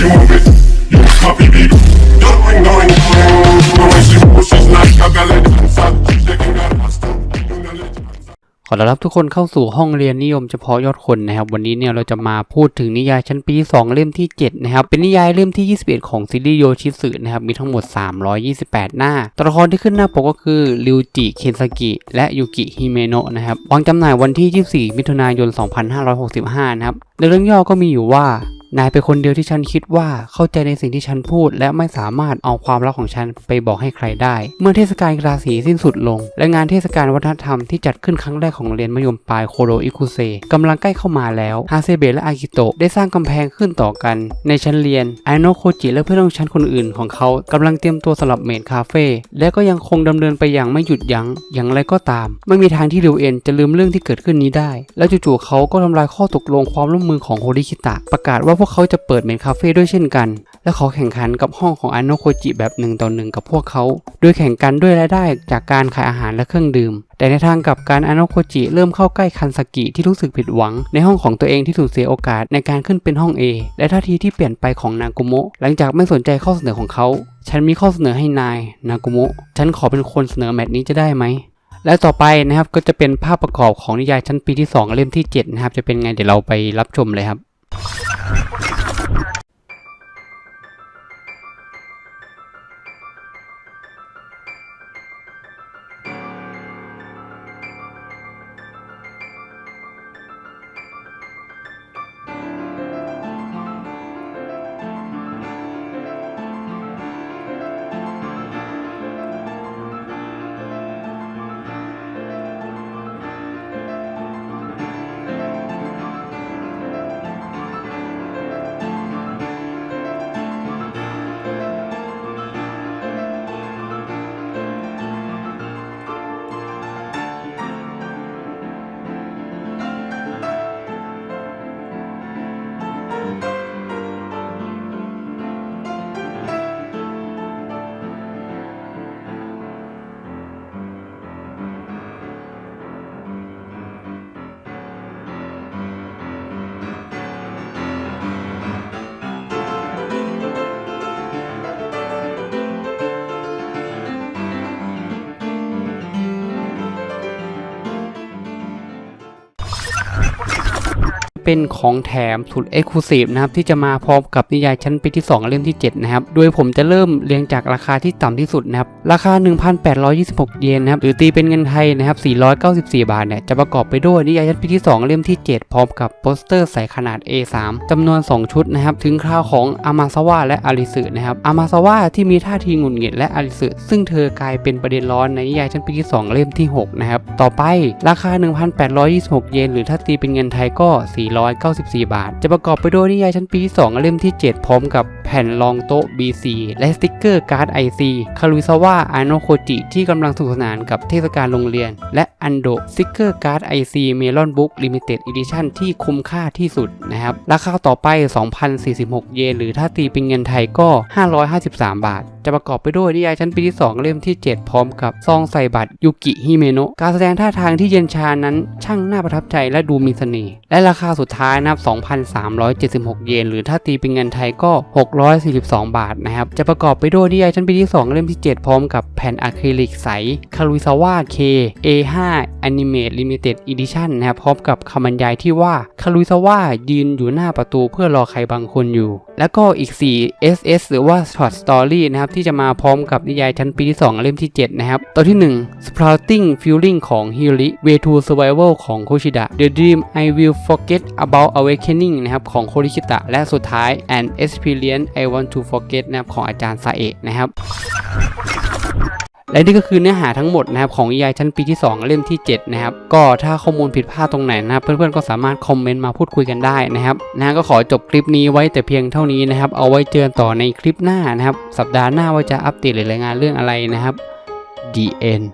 you move it. You copy beat. Going, going, going. No way she moves, she's like a ballet dancer. She's taking her master. Doing a little dancer. ขอต้อนรับทุกคนเข้าสู่ห้องเรียนนิยมเฉพาะยอดคนนะครับ วันนี้เนี่ยเราจะมาพูดถึงนิยายชั้นปี 2 เล่มที่ 7 นะครับ เป็นนิยายเล่มที่ 21 ของซีรีส์โยชิสึนะครับ มีทั้งหมด 328 หน้า ตัวละครที่ขึ้นหน้าปกก็คือริวจิเคนซากิและยูกิฮิเมโนะนะครับวางจำหน่ายวันที่ 24 มิถุนายน 2565 นะครับในเรื่องย่อก็มีอยู่ว่า นายเป็นคนเดียวที่ฉันคิดว่าเข้าใจในสิ่งที่ฉันพูด และไม่สามารถเอาความลับของฉันไปบอกให้ใครได้ เมื่อเทศกาลกีฬาสีสิ้นสุดลง และงานเทศกาลวัฒนธรรมที่จัดขึ้นครั้งแรกของเรียนมัธยมปลายโคโรอิคุเซกำลังใกล้เข้ามาแล้วฮาเซเบะและอากิโตะได้สร้างกำแพงขึ้นต่อกัน ในชั้นเรียนไอโนโคจิและเพื่อนร่วมชั้นคนอื่นของเขากำลังเตรียมตัวสำหรับเมดคาเฟ่และก็ยังคงดำเนินไปอย่างไม่หยุดยัง้งอย่างไรก็ตาม ไม่มีทางที่ริวเอ็นจะลืมเรื่องที่เกิดขึ้นนี้ได้ แล้วจู่ๆเขาก็ทำลายข้อตกลงความร่วมมือของโฮริคิตะประกาศว่าพวกเขาจะเปิดเมนคาเฟ่ด้วยเช่นกัน และขอแข่งขันกับห้องของอาโนโคจิแบบหนึ่งต่อหนึ่งกับพวกเขา โดยแข่งกันด้วยรายได้จากการขายอาหารและเครื่องดื่ม แต่ในทางกลับการอาโนโคจิเริ่มเข้าใกล้คันสกิที่รู้สึกผิดหวัง ในห้องของตัวเองที่สูญเสียโอกาสในการขึ้นเป็นห้อง A และท่าทีที่เปลี่ยนไปของนางกุโมะหลังจากไม่สนใจข้อเสนอของเขา ฉันมีข้อเสนอให้นายนางกุโมะฉันขอเป็นคนเสนอแมตช์นี้จะได้ไหมและต่อไปนะครับก็จะเป็นภาพประกอบของนิยายชั้นปีที่ 2 เล่มที่7นะครับจะเป็นไงเดี๋ยวเราไปรับชมเลยครับ เป็นของแถมสุดเอ็กซ์คลูซีฟนะครับที่จะมาพร้อมกับนิยายชั้นปีที่ 2 เล่มที่ 7 นะครับ โดยผมจะเริ่มเรียงจากราคาที่ต่ำที่สุดนะครับ ราคา 1,826 เยนนะครับ หรือตีเป็นเงินไทยนะครับ 494 บาทเนี่ยจะประกอบไปด้วยนิยายชั้นปีที่ 2 เล่มที่ 7 พร้อมกับโปสเตอร์ใส่ขนาด A3 จำนวน 2 ชุดนะครับ ถึงคราวของอามาซาวะและอาริสึนะครับอามาซาวะที่มีท่าทีหงุดหงิดและอาริสึซึ่งเธอกลายเป็นประเด็นร้อนในนิยายชั้นปีที่ 2 เล่มที่ 6 นะครับ ต่อไปราคา 1,826 เยน หรือถ้าตีเป็นเงินไทยก็494 บาท จะประกอบไปด้วยนิยายชั้นปีที่2เล่มที่ 7 พร้อมกับ แผ่นรองโต๊ะ BC และสติกเกอร์การ์ด IC คารุซาวะอาโนโคจิที่กำลังสนุกสนานกับเทศกาลโรงเรียน และอันโดสติกเกอร์การ์ด IC เมลอนบุ๊กลิมิเต็ดอีดิชั่นที่คุ้มค่าที่สุดนะครับ ราคาต่อไป 2,046 เยนหรือถ้าตีเป็นเงินไทยก็ 553 บาท จะประกอบไปด้วยนิยายชั้นปีที่ 2 เล่มที่ 7 พร้อมกับซองใส่บัตรยุกิฮิเมโนะการแสดงท่าทางที่เย็นชานั้นช่างน่าประทับใจและดูมีเสน่ห์และราคาสุดท้ายนะครับ 2,376 เยนหรือถ้าตีเป็นเงินไทยก็642 บาทนะครับ จะประกอบไปด้วยนิยายชั้นปีที่ 2 เล่มที่ 7 พร้อมกับแผ่นอะคริลิกใสคารุซาวะ K A5 Animate Limited Edition นะครับ พร้อมกับคำบรรยายที่ว่าคารุซาวะยืนอยู่หน้าประตูเพื่อรอใครบางคนอยู่ แล้วก็อีก 4 SS หรือว่า Short Story นะครับ ที่จะมาพร้อมกับนิยายชั้นปีที่ 2 เล่มที่ 7 นะครับตัวที่ 1 Sprouting Feeling ของ Hiri Way to Survival ของ Koshida The Dream I Will Forget About Awakening นะครับของโคริคิตะและสุดท้าย An Experience I Want to Forget นะครับของอาจารย์ซาเอะนะครับและนี่ก็คือเนื้อหาทั้งหมดนะครับของนิยายชั้นปีที่ 2 เล่มที่ 7 นะครับ ก็ถ้าข้อมูลผิดพลาดตรงไหนนะครับ เพื่อนๆก็สามารถคอมเมนต์มาพูดคุยกันได้นะครับนะก็ขอจบคลิปนี้ไว้แต่เพียงเท่านี้นะครับ เอาไว้เจอต่อในคลิปหน้านะครับ สัปดาห์หน้าว่าจะอัปเดตหรือรายงานเรื่องอะไรนะครับ The End